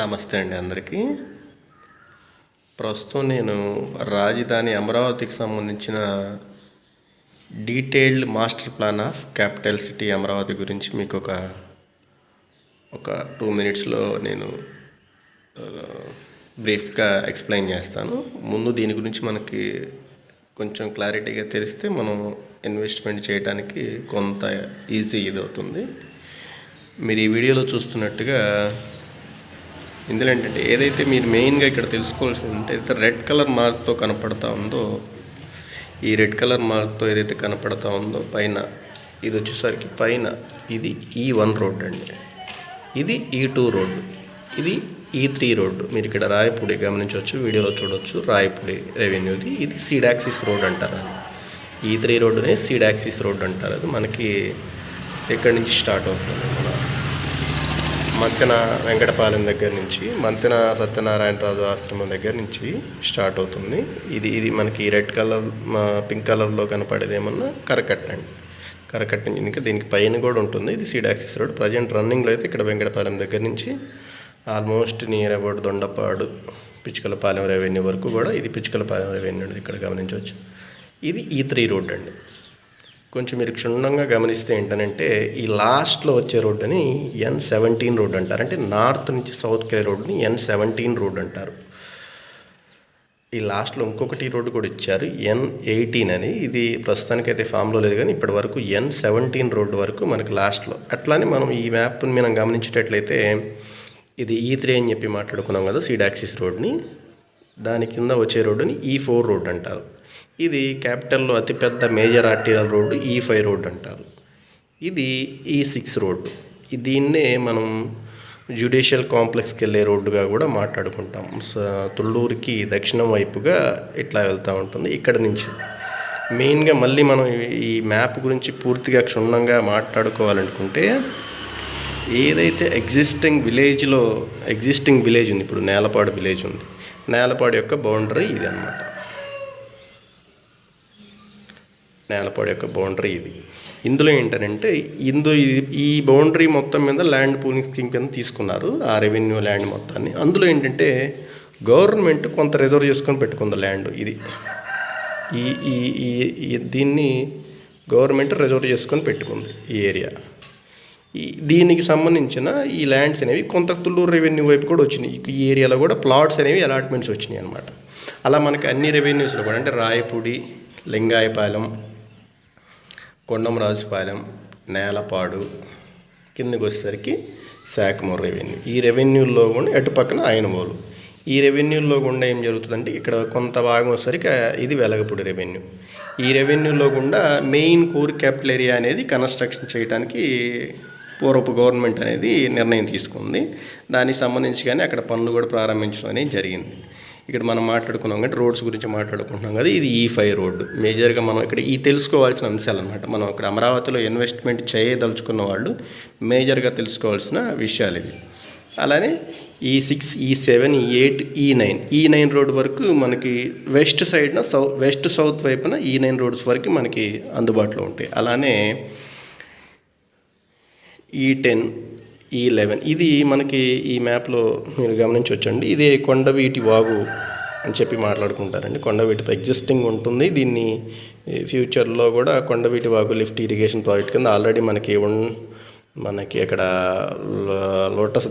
నమస్తే అండి అందరికీ. ప్రస్తుతం నేను రాజధాని అమరావతికి సంబంధించిన detailed master plan of capital city Amaravati గురించి మీకు ఒక ఒక టూ మినిట్స్లో నేను బ్రీఫ్గా ఎక్స్ప్లెయిన్ చేస్తాను. ముందు దీని గురించి మనకి కొంచెం క్లారిటీగా తెలిస్తే మనం ఇన్వెస్ట్మెంట్ చేయడానికి కొంత ఈజీ ఇది అవుతుంది మీరు ఈ వీడియోలో చూస్తున్నట్టుగా ఇందులో ఏంటంటే ఏదైతే మీరు మెయిన్గా ఇక్కడ తెలుసుకోవాల్సింది అంటే ఏదైతే రెడ్ కలర్ మార్క్తో కనపడతా ఉందో ఈ రెడ్ కలర్ మార్క్తో ఏదైతే కనపడతా ఉందో పైన ఇది వచ్చేసరికి పైన ఇది e ఈ వన్ రోడ్ అండి. ఇది e ఈ టూ రోడ్డు ఇది e ఈ త్రీ రోడ్డు మీరు ఇక్కడ రాయపూడి గమనించవచ్చు వీడియోలో చూడవచ్చు రాయపూడి రెవెన్యూది. ఇది సీడాక్సిస్ రోడ్ అంటారు. ఈ త్రీ రోడ్డునే సీడాక్సిస్ రోడ్ అంటారు. అది మనకి ఎక్కడి నుంచి స్టార్ట్ అవుతుంది మన మంతెన వెంకటపాలెం దగ్గర నుంచి మంతెన సత్యనారాయణరాజు ఆశ్రమం దగ్గర నుంచి స్టార్ట్ అవుతుంది. ఇది ఇది మనకి రెడ్ కలర్ పింక్ కలర్లో కనపడేది ఏమన్నా కరకట్ట అండి. కరకట్ట నుంచి ఇంకా దీనికి పైన కూడా ఉంటుంది. ఇది సీడ్ సీడాక్సిస్ రోడ్. ప్రజెంట్ రన్నింగ్లో అయితే ఇక్కడ వెంకటపాలెం దగ్గర నుంచి almost near about Dondapadu Pichukalapalem revenue వరకు కూడా ఇది పిచ్చుకలపాలెం రెవెన్యూ ఇక్కడ గమనించవచ్చు. ఇది ఈ త్రీ రోడ్ అండి. కొంచెం మీరు క్షుణ్ణంగా గమనిస్తే ఏంటనంటే ఈ లాస్ట్లో వచ్చే రోడ్డుని ఎన్ సెవెంటీన్ రోడ్ అంటారు. అంటే నార్త్ నుంచి సౌత్ కే రోడ్ని ఎన్ సెవెంటీన్ రోడ్ అంటారు. ఈ లాస్ట్లో ఇంకొకటి రోడ్డు కూడా ఇచ్చారు ఎన్ ఎయిటీన్ అని. ఇది ప్రస్తుతానికైతే ఫామ్లో లేదు కానీ ఇప్పటి వరకు ఎన్ సెవెంటీన్ రోడ్డు వరకు మనకి లాస్ట్లో. అట్లానే మనం ఈ మ్యాప్ని మనం గమనించేటట్లయితే ఇది e ఈ త్రీ అని చెప్పి మాట్లాడుకున్నాం కదా సీడాక్సిస్ రోడ్ని. దాని కింద వచ్చే రోడ్డుని e ఈ ఫోర్ రోడ్ అంటారు. ఇది క్యాపిటల్లో అతిపెద్ద major arterial e e road E five road అంటారు. ఇది ఈ సిక్స్ రోడ్డు. దీన్నే మనం జ్యుడిషియల్ కాంప్లెక్స్కి వెళ్ళే రోడ్డుగా కూడా మాట్లాడుకుంటాం. స- తుళ్ళూరుకి దక్షిణం వైపుగా ఇట్లా వెళ్తూ ఉంటుంది. ఇక్కడ నుంచి మెయిన్గా మళ్ళీ మనం ఈ- మ్యాప్ గురించి పూర్తిగా క్షుణ్ణంగా మాట్లాడుకోవాలనుకుంటే ఏదైతే ఎగ్జిస్టింగ్ విలేజ్లో ఎగ్జిస్టింగ్ విలేజ్ ఉంది ఇప్పుడు నేలపాడు విలేజ్ ఉంది. నేలపాడు యొక్క బౌండరీ ఇది అన్నమాట నేలపాడు యొక్క బౌండరీ ఇది. ఇందులో ఏంటంటే ఇందు ఈ బౌండరీ మొత్తం మీద ల్యాండ్ పూలింగ్ స్కీమ్ కింద తీసుకున్నారు ఆ రెవెన్యూ ల్యాండ్ మొత్తాన్ని. అందులో ఏంటంటే గవర్నమెంట్ కొంత రిజర్వ్ చేసుకొని పెట్టుకుంది ల్యాండ్ ఇది. ఈ ఈ ఈ- ఈ దీన్ని గవర్నమెంట్ రిజర్వ్ చేసుకొని పెట్టుకుంది ఈ ఏరియా. ఈ దీనికి సంబంధించిన ఈ ల్యాండ్స్ అనేవి కొంత తుళ్ళూరు రెవెన్యూ వైపు కూడా వచ్చినాయి. ఈ ఏరియాలో కూడా ప్లాట్స్ అనేవి అలాట్మెంట్స్ వచ్చినాయి అనమాట అలా మనకి అన్ని రెవెన్యూస్లో కూడా అంటే రాయపూడి లింగాయపాలెం కొండమరాజుపాలెం నేలపాడు కిందకి వచ్చేసరికి శాఖమూర్ రెవెన్యూ. ఈ రెవెన్యూల్లో కూడా అటు పక్కన ఆయనమూలు ఈ రెవెన్యూల్లో గుండా ఏం జరుగుతుందంటే ఇక్కడ కొంత భాగం వచ్చేసరికి ఇది వెలగపూడి రెవెన్యూ. ఈ రెవెన్యూలో గుండా మెయిన్ కోర్ క్యాపిటల్ ఏరియా అనేది కన్స్ట్రక్షన్ చేయడానికి పూర్వపు గవర్నమెంట్ అనేది నిర్ణయం తీసుకుంది. దానికి సంబంధించి కానీ అక్కడ పనులు కూడా ప్రారంభించడం అనేది జరిగింది. ఇక్కడ మనం మాట్లాడుకున్నాం కాబట్టి రోడ్స్ గురించి మాట్లాడుకుంటున్నాం కదా ఇది e ఈ ఫైవ్ రోడ్డు. మేజర్గా మనం ఇక్కడ ఈ తెలుసుకోవాల్సిన అంశాలు అనమాట మనం ఇక్కడ అమరావతిలో ఇన్వెస్ట్మెంట్ చేయదలుచుకున్న వాళ్ళు మేజర్గా తెలుసుకోవాల్సిన విషయాలు ఇవి. అలానే ఈ సిక్స్ ఈ సెవెన్ ఈ ఎయిట్ ఈ నైన్ ఈ నైన్ రోడ్ వరకు మనకి వెస్ట్ సైడ్న సౌ వెస్ట్ సౌత్ వైపున e ఈ నైన్ రోడ్స్ వరకు మనకి అందుబాటులో ఉంటాయి. అలానే e ఈ టెన్ E ఈ లెవెన్ ఇది మనకి ఈ మ్యాప్లో మీరు గమనించవచ్చండి ఇది కొండవీటి వాగు అని చెప్పి మాట్లాడుకుంటారండి. కొండవీటి ఎగ్జిస్టింగ్ ఉంటుంది. దీన్ని ఫ్యూచర్లో కూడా Kondaveeti Vagu lift irrigation project కింద ఆల్రెడీ మనకి మనకి అక్కడ లోటస్